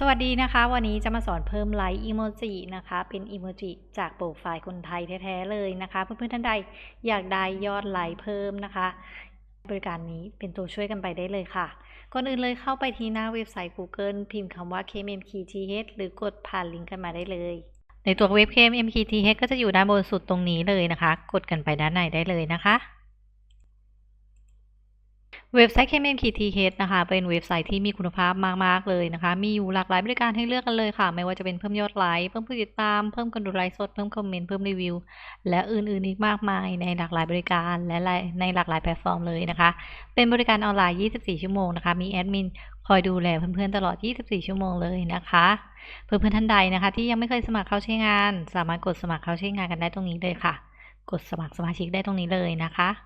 สวัสดีนะคะ วันนี้จะมาสอนเพิ่มไลค์อีโมจินะคะ เป็นอีโมจิจากโปรไฟล์คนไทยแท้ๆเลยนะคะ เพื่อนๆท่านใดอยากได้ยอดไลค์เพิ่มนะคะ บริการนี้เป็นตัวช่วยกันไปได้เลยค่ะ ก่อนอื่นเลยเข้าไปที่หน้าเว็บไซต์ Google พิมพ์คำว่า KMMKTH หรือกดผ่านลิงก์กันมาได้เลย ในตัวเว็บ KMMKTH ก็จะอยู่ด้านบนสุดตรงนี้เลยนะคะ กดกันไปด้านในได้เลยนะคะ เว็บไซต์ KMMKTH นะคะ เป็นเว็บไซต์ที่มีคุณภาพมาก ๆ เลยนะคะ มีอยู่หลากหลายบริการให้เลือกกันเลยค่ะ ไม่ว่าจะเป็นเพิ่มยอดไลค์ เพิ่มผู้ติดตาม เพิ่มคนดูไลฟ์สด เพิ่มคอมเมนต์ เพิ่มรีวิว และอื่น ๆ อีกมากมายในหลากหลายบริการและในหลากหลายแพลตฟอร์มเลยนะคะ เป็นบริการออนไลน์ 24 ชั่วโมงนะคะ มีแอดมินคอยดูแลเพื่อน ๆ ตลอด 24 ชั่วโมงเลยนะคะ เพื่อน ๆ ท่านใดนะคะ ที่ยังไม่เคยสมัครเข้าใช้งาน สามารถกดสมัครเข้าใช้งานกันได้ตรงนี้เลยค่ะ กดสมัครสมาชิกได้ตรงนี้เลยนะคะ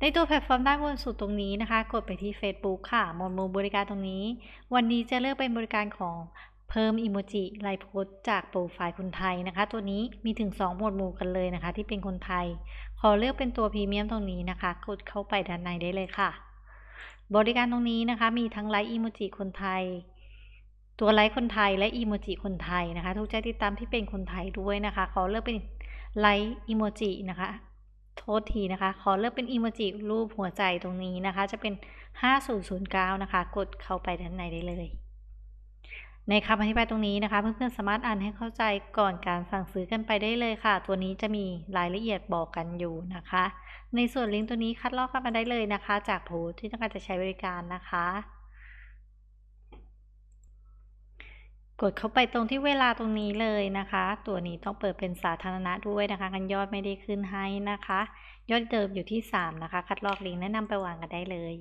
ในตัวแพลตฟอร์มด้านบนสุดตรงนี้นะคะ กดไปที่ Facebook ค่ะหมวดหมู่บริการตรงนี้ วันนี้จะเลือกเป็นบริการของเพิ่มอิโมจิไลฟ์โพสจากโปรไฟล์คนไทยนะคะ ตัวนี้มีถึง 2 หมวดหมู่กันเลยนะคะ ที่เป็นคนไทย ขอเลือกเป็นตัวพรีเมียมตรงนี้นะคะ กดเข้าไปด้านในได้เลยค่ะ บริการตรงนี้นะคะ มีทั้งไลฟ์อิโมจิคนไทย ตัวไลฟ์คนไทยและอีโมจิคนไทยนะคะ ทุกใจติดตามที่เป็นคนไทยด้วยนะคะ ขอเลือกเป็นไลฟ์อีโมจินะคะ โทษทีนะคะ ขอเลือกเป็นอีโมจิรูปหัวใจตรงนี้นะคะ จะเป็น 5009 นะคะ กดเข้าไปด้านในได้เลย ในคำอธิบายตรงนี้นะคะ เพื่อนๆสามารถอ่านให้เข้าใจก่อนการสั่งซื้อกันไปได้เลยค่ะ ตัวนี้จะมีรายละเอียดบอกกันอยู่นะคะ ในส่วนลิงก์ตัวนี้คัดลอกกันมาได้เลยนะคะ จากโพสที่ต้องการจะใช้บริการนะคะ กดเข้าไปตรงที่เวลาตรงนี้เลยนะคะ ตัวนี้ต้องเปิดเป็นสาธารณะด้วยนะคะกันยอดไม่ได้ขึ้นให้นะคะ ยอดเดิมอยู่ที่ 3 นะคะ คัดลอกลิงก์แนะนำไปวางกันได้เลย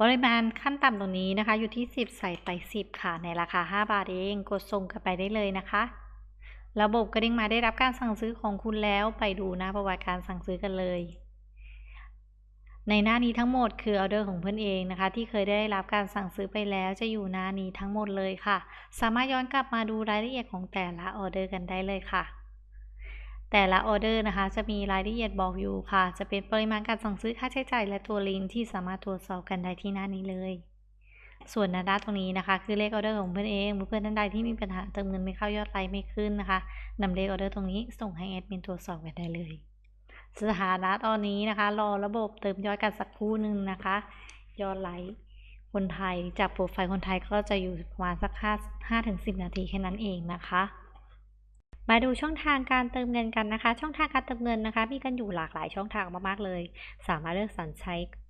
ปริมาณขั้นต่ำตรงนี้นะคะ อยู่ที่ 10 ใส่ไป 10 ค่ะ ในราคา 5 บาทเองกดส่งกันไปได้เลยนะคะ ระบบกระดิ่งมาได้รับการสั่งซื้อของคุณแล้วไปดูหน้าประวัติการสั่งซื้อกันเลย ในหน้านี้ทั้งหมดคือออเดอร์ของเพื่อนเองนะคะ ที่เคยได้รับการสั่งซื้อไปแล้วจะอยู่หน้านี้ทั้งหมดเลยค่ะ สามารถย้อนกลับมาดูรายละเอียดของแต่ละออเดอร์กันได้เลยค่ะ แต่ละออเดอร์นะคะ จะมีรายละเอียดบอกอยู่ค่ะ จะเป็นปริมาณการสั่งซื้อค่าใช้จ่ายและตัวลิงก์ที่สามารถตรวจสอบกันได้ที่หน้านี้เลยส่วนหน้าด้านตรงนี้นะคะ คือเลขออเดอร์ของเพื่อนเองเพื่อนท่านใดที่มีปัญหาเติมเงินไม่เข้ายอดไลค์ไม่ขึ้นนะคะนำเลขออเดอร์ตรงนี้ส่งให้แอดมินตรวจสอบกันได้เลย สถานะตอนนี้นะคะ รอระบบเติมยอดกันสักครู่หนึ่งนะคะ ยอดไลค์คนไทยจากโปรไฟล์คนไทยก็จะอยู่ประมาณสัก5 5ถึง10 นาทีแค่นั้นเองนะคะ มาดูช่องทางการเติมเงินกันนะคะ ช่องทางการเติมเงินนะคะ มีกันอยู่หลากหลายช่องทางมากๆเลย สามารถเลือกสรรใช้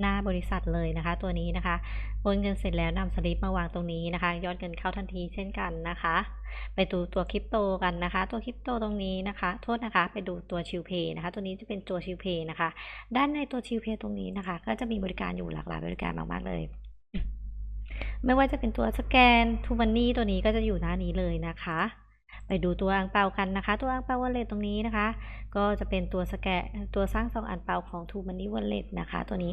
หน้าบริษัทเลยนะคะ ตัวนี้นะคะโอนเงินเสร็จแล้วนำสลิปมาวางตรงนี้นะคะ ยอดเงินเข้าทันทีเช่นกันนะคะ ไปดูตัวคริปโตกันนะคะ ตัวคริปโตตรงนี้นะคะ โทษนะคะ ไปดูตัวชิวเพย์นะคะ ตัวนี้จะเป็นตัวชิวเพย์นะคะ ด้านในตัวชิวเพย์ตรงนี้นะคะ ก็จะมีบริการอยู่หลากหลายบริการมากๆเลยไม่ว่าจะเป็นตัวสแกนทูมันนี่ตัวนี้ก็จะอยู่หน้านี้เลยนะคะ ไปดูตัวอังเปากันนะคะ ตัวอังเปาวอลเล็ตตรงนี้นะคะ ก็จะเป็นตัวสแกนตัวสร้างซองอังเปาของทูมันนี่วอลเล็ตนะคะ ตัวนี้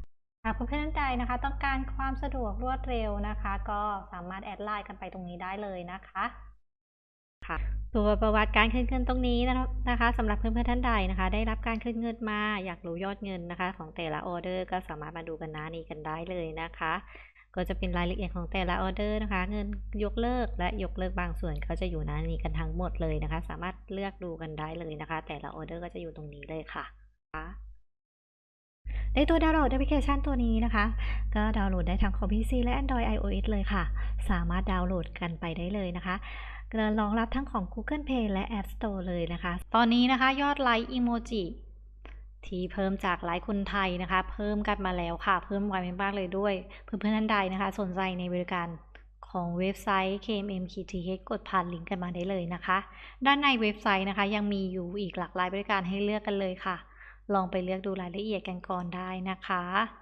หากเพื่อนๆท่านใดนะคะ ต้องการความสะดวกรวดเร็วนะคะ ก็สามารถแอดไลน์กันไปตรงนี้ได้เลยนะคะค่ะตัวประวัติการขึ้นเงินตรงนี้นะคะสำหรับเพื่อนๆท่านใดนะคะ ได้รับการขึ้นเงินมาอยากรู้ยอดเงินนะคะ ของแต่ละออเดอร์ก็สามารถมาดูกันหน้านี้กันได้เลยนะคะ ก็จะเป็นรายละเอียดของแต่ละออเดอร์นะคะ เงินยกเลิกและยกเลิกบางส่วนเขาจะอยู่หน้านี้กันทั้งหมดเลยนะคะ สามารถเลือกดูกันได้เลยนะคะ แต่ละออเดอร์ก็จะอยู่ตรงนี้เลยค่ะ ในตัวดาวน์โหลดแอปพลิเคชันตัวนี้นะคะ ก็ดาวน์โหลดได้ทั้งคอมพิวเตอร์และ Android iOS เลยค่ะ สามารถดาวน์โหลดกันไปได้เลยนะคะรองรับทั้งของ Google Play และ App Store เลยนะคะ ตอนนี้นะคะยอดไลค์อีโมจิที่เพิ่มจากไลค์คนไทยนะคะ เพิ่มกันมาแล้วค่ะ เพิ่มไวมากเลยด้วย เพื่อนๆท่านใดนะคะ สนใจในบริการของเว็บไซต์ KMM-TH กดผ่านลิงก์กันมาได้เลยนะคะ ด้านในเว็บไซต์นะคะ ยังมีอยู่อีกหลากหลายบริการให้เลือกกันเลยค่ะ ลองไปเลือกดูรายละเอียดกันก่อนได้นะคะ